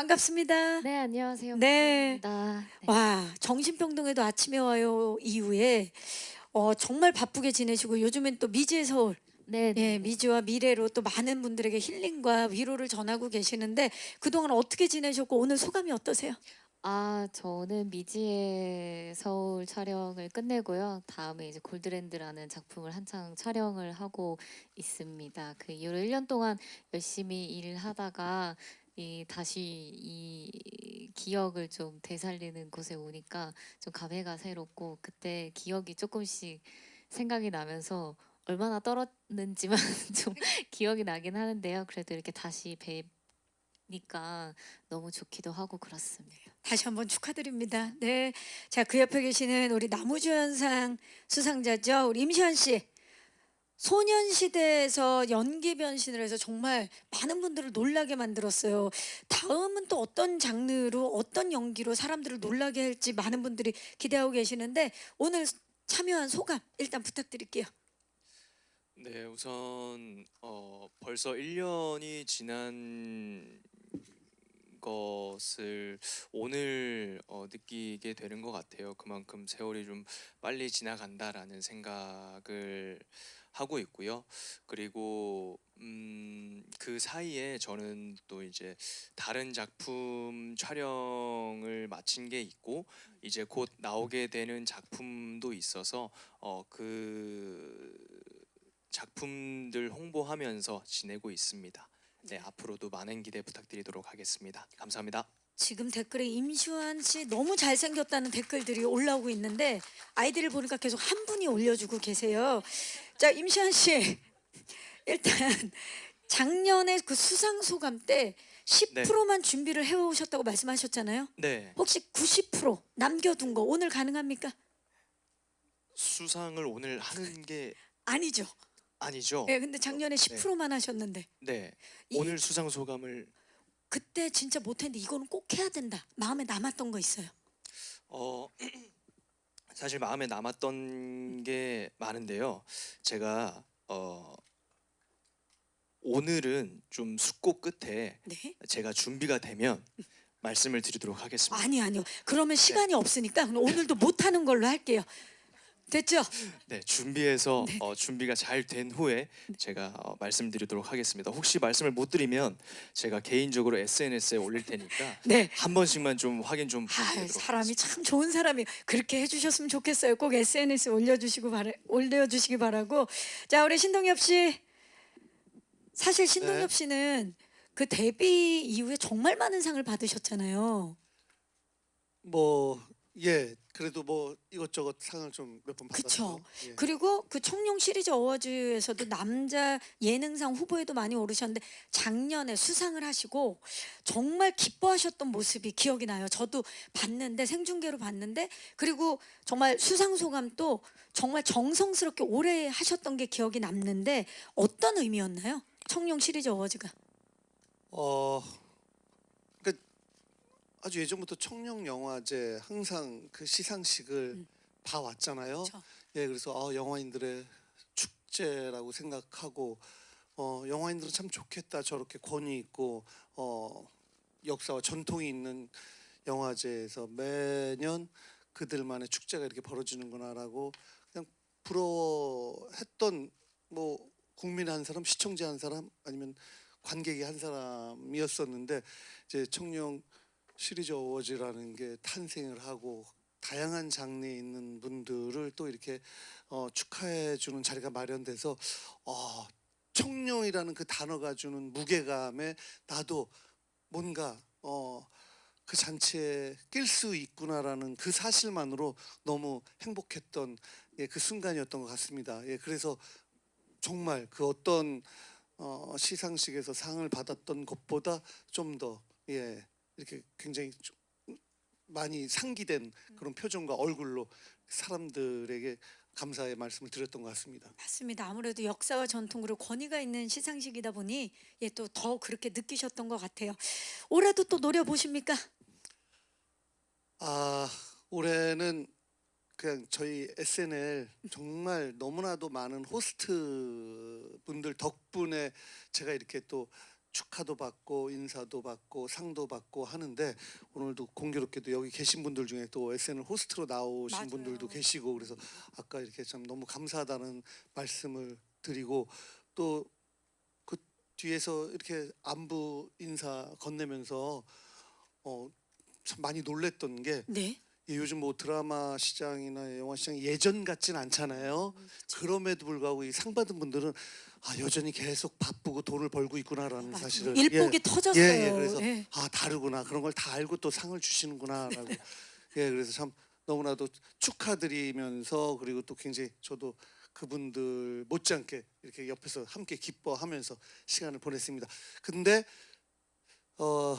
반갑습니다. 네, 안녕하세요. 네. 반갑습니다. 네. 와, 정신병동에도 아침에 와요 이후에 어, 정말 바쁘게 지내시고 요즘엔 또 미지의 서울, 네, 예, 미지와 미래로 또 많은 분들에게 힐링과 위로를 전하고 계시는데 그동안 어떻게 지내셨고 오늘 소감이 어떠세요? 아, 저는 미지의 서울 촬영을 끝내고요. 다음에 이제 골드랜드라는 작품을 한창 촬영을 하고 있습니다. 그 이후로 1년 동안 열심히 일을 하다가 이 다시 이 기억을 좀 되살리는 곳에 오니까 좀 감회가 새롭고 그때 기억이 조금씩 생각이 나면서 얼마나 떨었는지만 좀 기억이 나긴 하는데요. 그래도 이렇게 다시 뵈니까 너무 좋기도 하고 그렇습니다. 다시 한번 축하드립니다. 네. 자, 그 옆에 계시는 우리 나무주연상 수상자죠. 우리 임시완 씨. 소년시대에서 연기 변신을 해서 정말 많은 분들을 놀라게 만들었어요. 다음은 또 어떤 장르로 어떤 연기로 사람들을 놀라게 할지 많은 분들이 기대하고 계시는데 오늘 참여한 소감 일단 부탁드릴게요. 네, 우선 어, 벌써 1년이 지난 것을 오늘 어, 느끼게 되는 것 같아요. 그만큼 세월이 좀 빨리 지나간다라는 생각을 하고 있고요. 그리고 음, 그 사이에 저는 또 이제 다른 작품 촬영을 마친 게 있고 이제 곧 나오게 되는 작품도 있어서 어, 그 작품들 홍보하면서 지내고 있습니다. 네, 앞으로도 많은 기대 부탁드리도록 하겠습니다. 감사합니다. 지금 댓글에 임시완 씨 너무 잘생겼다는 댓글들이 올라오고 있는데 아이디를 보니까 계속 한 분이 올려주고 계세요. 자 임시완 씨 일단 작년에 그 수상 소감 때 10%만 준비를 해오셨다고 말씀하셨잖아요. 네, 혹시 90% 남겨둔 거 오늘 가능합니까? 수상을 오늘 하는 게 아니죠. 아니죠. 예, 근데 작년에 10%만 하셨는데 네, 이- 오늘 수상 소감을 그때 진짜 못했는데 이거는 꼭 해야 된다. 마음에 남았던 거 있어요. 어 사실 마음에 남았던 게 많은데요. 제가 어 오늘은 좀 숙고 끝에 네? 제가 준비가 되면 말씀을 드리도록 하겠습니다. 아니 아니요. 그러면 시간이 없으니까 그럼 오늘도 못 하는 걸로 할게요. 됐죠? 네, 준비해서 어, 준비가 잘 된 후에 제가 어, 말씀드리도록 하겠습니다. 혹시 말씀을 못 드리면 제가 개인적으로 SNS에 올릴 테니까 네. 한 번씩만 좀 확인 좀 아, 부탁드리도록 사람이 참 좋은 사람이 그렇게 해주셨으면 좋겠어요. 꼭 SNS 에 올려주시고 바라, 올려주시기 바라고. 자 우리 신동엽 씨 사실 신동엽 네. 씨는 그 데뷔 이후에 정말 많은 상을 받으셨잖아요. 뭐 예 그래도 뭐 이것저것 상을 좀 몇 번. 받았죠. 예. 그리고 그 청룡 시리즈 어워즈에서도 남자 예능상 후보에도 많이 오르셨는데 작년에 수상을 하시고 정말 기뻐하셨던 모습이 기억이 나요. 저도 봤는데 생중계로 봤는데 그리고 정말 수상 소감도 정말 정성스럽게 오래 하셨던 게 기억이 남는데 어떤 의미였나요? 청룡 시리즈 어워즈가 어 아주 예전부터 청룡 영화제 항상 그 시상식을 음. 봐왔잖아요. 그쵸. 예 그래서 아, 영화인들의 축제라고 생각하고 어 영화인들은 참 좋겠다 저렇게 권위 있고 어 역사와 전통이 있는 영화제에서 매년 그들만의 축제가 이렇게 벌어지는구나라고 그냥 부러워했던 뭐 국민 한 사람 시청자 한 사람 아니면 관객이 한 사람이었었는데 이제 청룡 시리즈 어워즈라는 게 탄생을 하고 다양한 장르에 있는 분들을 또 이렇게 어, 축하해 주는 자리가 마련돼서 어, 청룡이라는 그 단어가 주는 무게감에 나도 뭔가 어, 그 잔치에 낄 수 있구나라는 그 사실만으로 너무 행복했던 예, 그 순간이었던 것 같습니다. 예, 그래서 정말 그 어떤 어, 시상식에서 상을 받았던 것보다 좀더 예, 이렇게 굉장히 좀 많이 상기된 그런 표정과 얼굴로 사람들에게 감사의 말씀을 드렸던 것 같습니다. 맞습니다. 아무래도 역사와 전통 그리고 권위가 있는 시상식이다 보니 예, 또 더 그렇게 느끼셨던 것 같아요. 올해도 또 노려 보십니까? 아 올해는 그냥 저희 SNL 정말 너무나도 많은 호스트 분들 덕분에 제가 이렇게 또 축하도 받고 인사도 받고 상도 받고 하는데 오늘도 공교롭게도 여기 계신 분들 중에 또 SNL 호스트로 나오신 맞아요. 분들도 계시고 그래서 아까 이렇게 참 너무 감사하다는 말씀을 드리고 또 그 뒤에서 이렇게 안부 인사 건네면서 어 참 많이 놀랬던 게 네. 이 요즘 뭐 드라마 시장이나 영화 시장이 예전 같진 않잖아요. 그럼에도 불구하고 이 상 받은 분들은 아 여전히 계속 바쁘고 돈을 벌고 있구나라는 맞아요. 사실을 일복이 예, 터졌어요. 예, 예, 그래서 예. 아 다르구나 그런 걸 다 알고 또 상을 주시는구나라고 예 그래서 참 너무나도 축하드리면서 그리고 또 굉장히 저도 그분들 못지않게 이렇게 옆에서 함께 기뻐하면서 시간을 보냈습니다. 근데 어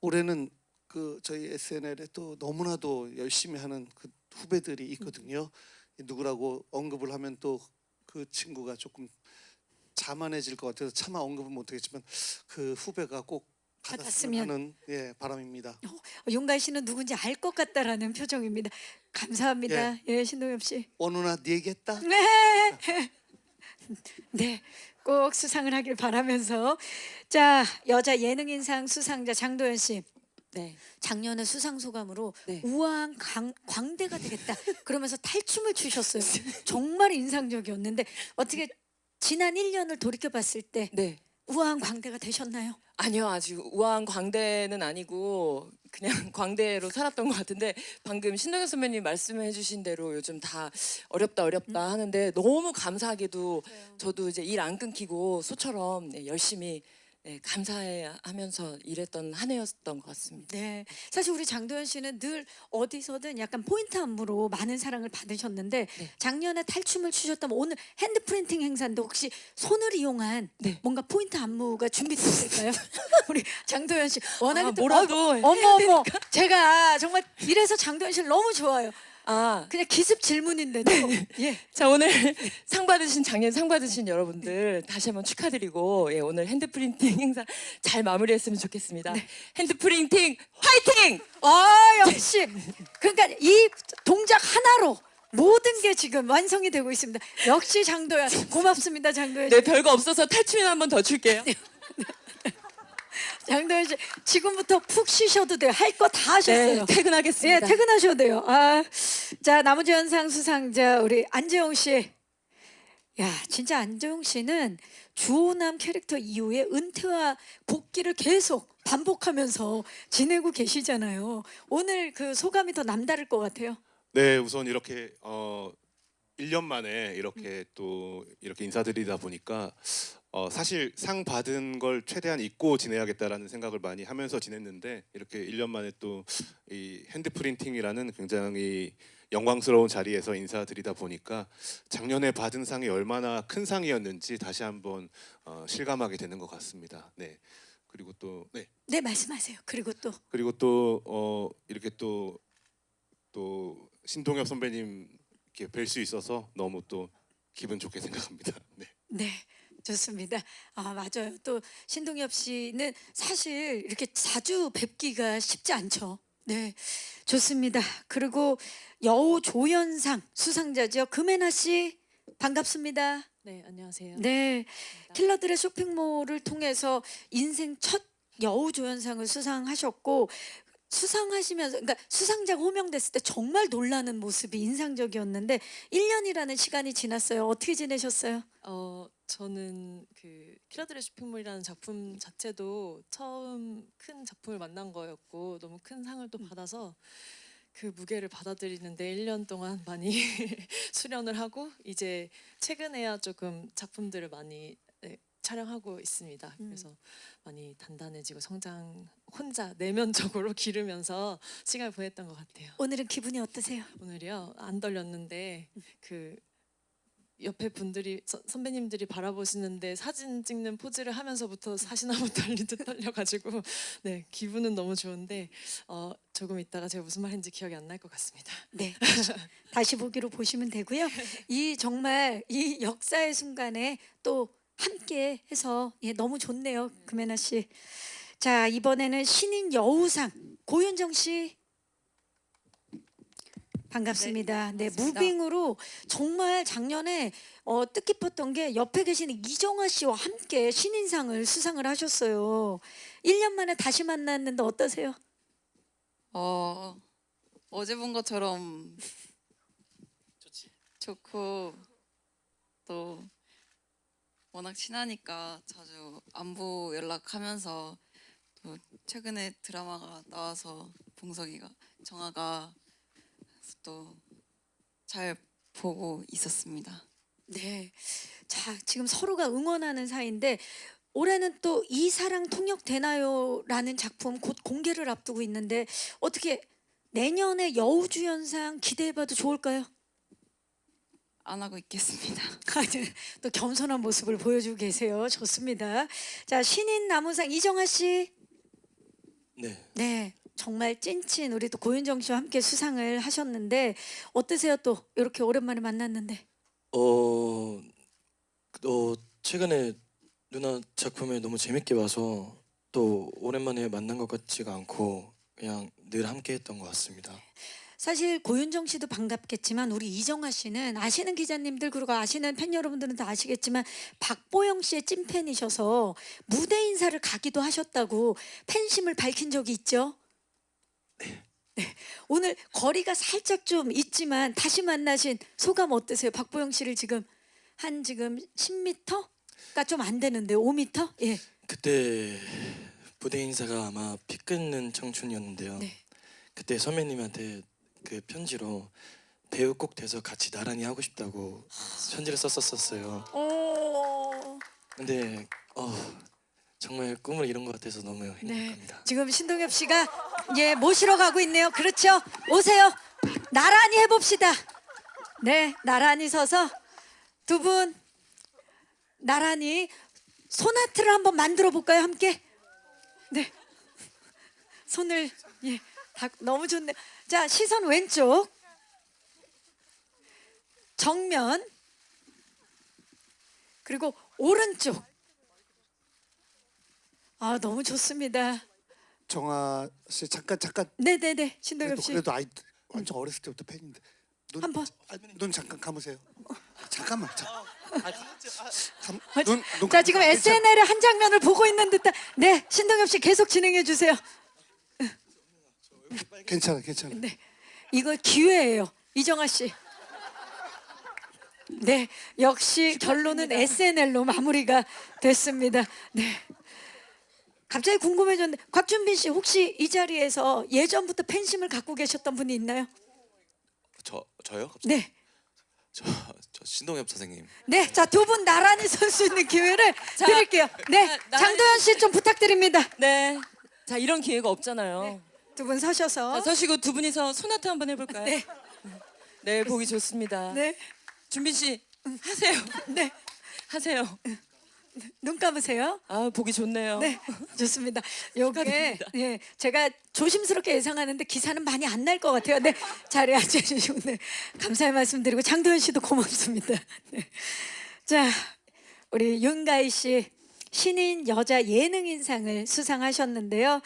올해는 그 저희 SNL에 또 너무나도 열심히 하는 그 후배들이 있거든요. 누구라고 언급을 하면 또 그 친구가 조금 자만해질 것 같아서 차마 언급은 못하겠지만 그 후배가 꼭 받았으면 받았으면. 하는 예 바람입니다. 윤가희 씨는 누군지 알 것 같다라는 표정입니다. 감사합니다. 예, 신동엽 씨. 원우나 네 얘기했다. 네. 네. 꼭 수상을 하길 바라면서 자 여자 예능인상 수상자 장도연 씨 네. 작년에 수상 소감으로 네. 우아한 강, 광대가 되겠다 그러면서 탈춤을 추셨어요 정말 인상적이었는데 어떻게 지난 1년을 돌이켜 봤을 때 네. 우아한 광대가 되셨나요? 아니요, 아직 우아한 광대는 아니고 그냥 광대로 살았던 것 같은데 방금 신동엽 선배님 말씀해주신 대로 요즘 다 어렵다 어렵다 하는데 너무 감사하게도 저도 이제 일 안 끊기고 소처럼 네, 열심히 네, 감사해하면서 일했던 한 해였던 것 같습니다. 네. 사실 우리 장도연 씨는 늘 어디서든 약간 포인트 안무로 많은 사랑을 받으셨는데 네. 작년에 탈춤을 추셨다면 오늘 핸드 프린팅 행사인데 혹시 손을 이용한 네. 뭔가 포인트 안무가 준비됐을까요? 우리 장도연 씨 워낙에 아, 또 뭐라도 어, 어머 어머 제가 정말 이래서 장도연 씨를 너무 좋아요. 아, 그냥 기습 질문인데도 예. 자 오늘 상 받으신 작년 상 받으신 여러분들 다시 한번 축하드리고 예, 오늘 핸드프린팅 행사 잘 마무리했으면 좋겠습니다. 핸드프린팅 화이팅! 아 역시 그러니까 이 동작 하나로 모든 게 지금 완성이 되고 있습니다. 역시 장도연 고맙습니다 장도연 씨. 네 별거 없어서 탈춤이나 한번 더 출게요. 장도연 씨 지금부터 푹 쉬셔도 돼요. 할 거 다 하셨어요. 네, 퇴근하겠습니다. 예, 퇴근하셔도 돼요. 아, 자 나무주연상 수상자 우리 안재홍 씨. 야, 진짜 안재홍 씨는 주호남 캐릭터 이후에 은퇴와 복귀를 계속 반복하면서 지내고 계시잖아요. 오늘 그 소감이 더 남다를 것 같아요. 네, 우선 이렇게 어 1년 만에 이렇게 또 이렇게 인사드리다 보니까 어 사실 상 받은 걸 최대한 잊고 지내야겠다라는 생각을 많이 하면서 지냈는데 이렇게 1년 만에 또 이 핸드 프린팅이라는 굉장히 영광스러운 자리에서 인사드리다 보니까 작년에 받은 상이 얼마나 큰 상이었는지 다시 한번 어 실감하게 되는 것 같습니다. 네. 그리고 또 네. 네, 말씀하세요. 그리고 또 그리고 또 어 이렇게 또 또 신동엽 선배님 이렇게 뵐 수 있어서 너무 또 기분 좋게 생각합니다. 네. 네. 좋습니다. 아 맞아요. 또 신동엽 씨는 사실 이렇게 자주 뵙기가 쉽지 않죠. 네, 좋습니다. 그리고 여우 조연상 수상자죠. 금혜나 씨 반갑습니다. 네, 안녕하세요. 네, 킬러들의 쇼핑몰을 통해서 인생 첫 여우 조연상을 수상하셨고 수상하시면서 그러니까 수상자가 호명됐을 때 정말 놀라는 모습이 인상적이었는데 1년이라는 시간이 지났어요. 어떻게 지내셨어요? 어, 저는 그 키라드의 쇼핑몰이라는 작품 자체도 처음 큰 작품을 만난 거였고 너무 큰 상을 또 받아서 그 무게를 받아들이는데 1년 동안 많이 수련을 하고 이제 최근에야 조금 작품들을 많이 네, 촬영하고 있습니다. 음. 그래서 많이 단단해지고 성장 혼자 내면적으로 기르면서 시간을 보냈던 것 같아요. 오늘은 기분이 어떠세요? 오늘이요 안 떨렸는데 그 옆에 분들이 서- 선배님들이 바라보시는데 사진 찍는 포즈를 하면서부터 사시나무 떨리듯 떨려가지고 네 기분은 너무 좋은데 어 조금 있다가 제가 무슨 말했는지 기억이 안 날 것 같습니다. 네, 다시, 다시 보기로 보시면 되고요. 이 정말 이 역사의 순간에 또 함께 해서 예, 너무 좋네요, 금혜나 씨. 자 이번에는 신인 여우상 고윤정 씨. 반갑습니다. 네, 반갑습니다. 무빙으로 정말 작년에 어, 뜻깊었던 게 옆에 계시는 이정아 씨와 함께 신인상을 수상을 하셨어요. 1년 만에 다시 만났는데 어떠세요? 어 어제 본 것처럼 좋고 또 워낙 친하니까 자주 안부 연락하면서 또 최근에 드라마가 나와서 봉석이가 정아가 또 잘 보고 있었습니다. 네. 자, 지금 서로가 응원하는 사이인데 올해는 또 이 사랑 통역 되나요라는 작품 곧 공개를 앞두고 있는데 어떻게 내년에 여우주연상 기대해봐도 좋을까요? 안 하고 있겠습니다. 또 겸손한 모습을 보여주고 계세요. 좋습니다. 자, 신인 남우상 이정아 씨. 네. 네. 정말 찐친 우리 또 고윤정 씨와 함께 수상을 하셨는데 어떠세요? 또 이렇게 오랜만에 만났는데. 어, 어 최근에 누나 작품을 너무 재밌게 봐서 또 오랜만에 만난 것 같지가 않고 그냥 늘 함께했던 것 같습니다. 사실 고윤정 씨도 반갑겠지만 우리 이정아 씨는 아시는 기자님들 그리고 아시는 팬 여러분들은 다 아시겠지만 박보영 씨의 찐팬이셔서 무대 인사를 가기도 하셨다고 팬심을 밝힌 적이 있죠. 네. 오늘 거리가 살짝 좀 있지만 다시 만나신 소감 어떠세요? 박보영 씨를 지금 한 지금 10m가 좀 안 되는데 5m? 예. 그때 무대 인사가 아마 피 끊는 청춘이었는데요. 네. 그때 선배님한테 그 편지로 배우 꼭 돼서 같이 나란히 하고 싶다고 편지를 썼었었어요. 오. 근데 어, 정말 꿈을 이룬 것 같아서 너무 네. 행복합니다. 지금 신동엽 씨가 예 모시러 가고 있네요. 그렇죠. 오세요. 나란히 해봅시다. 네, 나란히 서서 두 분 나란히 소나트를 한번 만들어 볼까요, 함께? 네. 손을 예, 다 너무 좋네. 자, 시선 왼쪽. 정면. 그리고 오른쪽. 아, 너무 좋습니다. 정아 씨 잠깐 잠깐 네 네 네 신동엽 그래도, 씨 그래도 아이 완전 어렸을 때부터 팬인데 눈, 한번. 아, 눈 잠깐 감으세요. 잠깐만. 자, 감, 아, 눈, 눈자 지금 감- SNL의 한 장면을 보고 있는 듯한 네 신동엽 씨 계속 진행해 주세요. 괜찮아, 괜찮아. 네 이거 기회예요 이정아 씨. 네 역시 결론은 SNL로 마무리가 됐습니다. 네. 갑자기 궁금해졌는데 곽준빈 씨 혹시 이 자리에서 예전부터 팬심을 갖고 계셨던 분이 있나요? 저 저요? 네. 저, 저 신동엽 선생님. 네, 자 두 분 나란히 설 수 있는 기회를 자, 드릴게요. 네, 나란히 장도연 씨 좀 부탁드립니다. 네. 자 이런 기회가 없잖아요. 두 분 서셔서. 자, 서시고 두 분이서 소나트 한번 해볼까요? 네. 네, 보기 좋습니다. 네, 준빈 씨 하세요. 네, 하세요. 눈 감으세요. 아 보기 좋네요. 네, 좋습니다. 요게 예, 제가 조심스럽게 예상하는데 기사는 많이 안 날 것 같아요. 네, 자리에 앉아주시고 네, 감사의 말씀드리고 장도연 씨도 고맙습니다. 네. 자, 우리 윤가희 씨 신인 여자 예능인상을 수상하셨는데요.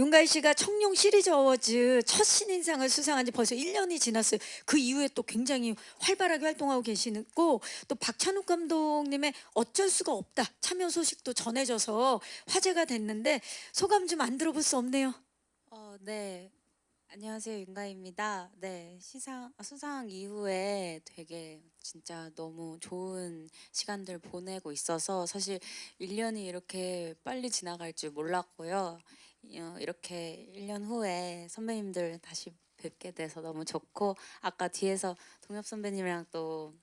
윤가희 씨가 청룡 시리즈 어워즈 첫 신인상을 수상한 지 벌써 1년이 지났어요. 그 이후에 또 굉장히 활발하게 활동하고 계시고 또 박찬욱 감독님의 어쩔 수가 없다 참여 소식도 전해져서 화제가 됐는데 소감 좀 안 들어볼 수 없네요. 어, 네. 안녕하세요. 윤가입니다. 네. 시상 아, 수상 이후에 되게 진짜 너무 좋은 시간들 보내고 있어서 사실 1년이 이렇게 빨리 지나갈 줄 몰랐고요. 어, 이렇게 1년 후에 선배님들 다시 뵙게 돼서 너무 좋고 아까 뒤에서 동엽 선배님이랑 또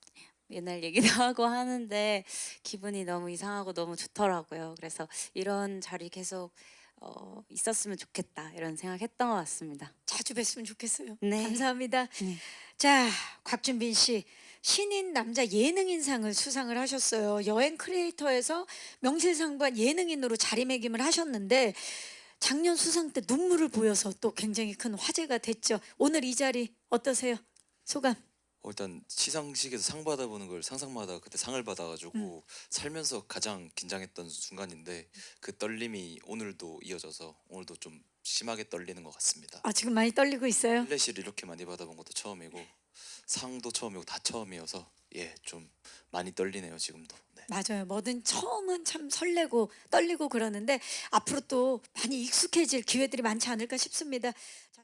옛날 얘기도 하고 하는데 기분이 너무 이상하고 너무 좋더라고요. 그래서 이런 자리 계속 어, 있었으면 좋겠다 이런 생각했던 것 같습니다. 자주 뵀으면 좋겠어요. 네. 감사합니다. 네. 자, 곽준빈 씨 신인 남자 예능인상을 수상을 하셨어요. 여행 크리에이터에서 명실상부한 예능인으로 자리매김을 하셨는데 작년 수상 때 눈물을 보여서 또 굉장히 큰 화제가 됐죠. 오늘 이 자리 어떠세요? 소감? 어, 일단 시상식에서 상 받아보는 걸 상상마다 그때 상을 받아가지고 음. 살면서 가장 긴장했던 순간인데 그 떨림이 오늘도 이어져서 오늘도 좀 심하게 떨리는 것 같습니다. 아 지금 많이 떨리고 있어요. 플래시를 이렇게 많이 받아본 것도 처음이고 상도 처음이고 다 처음이어서 예 좀 많이 떨리네요 지금도. 네. 맞아요. 뭐든 처음은 참 설레고 떨리고 그러는데 앞으로 또 많이 익숙해질 기회들이 많지 않을까 싶습니다.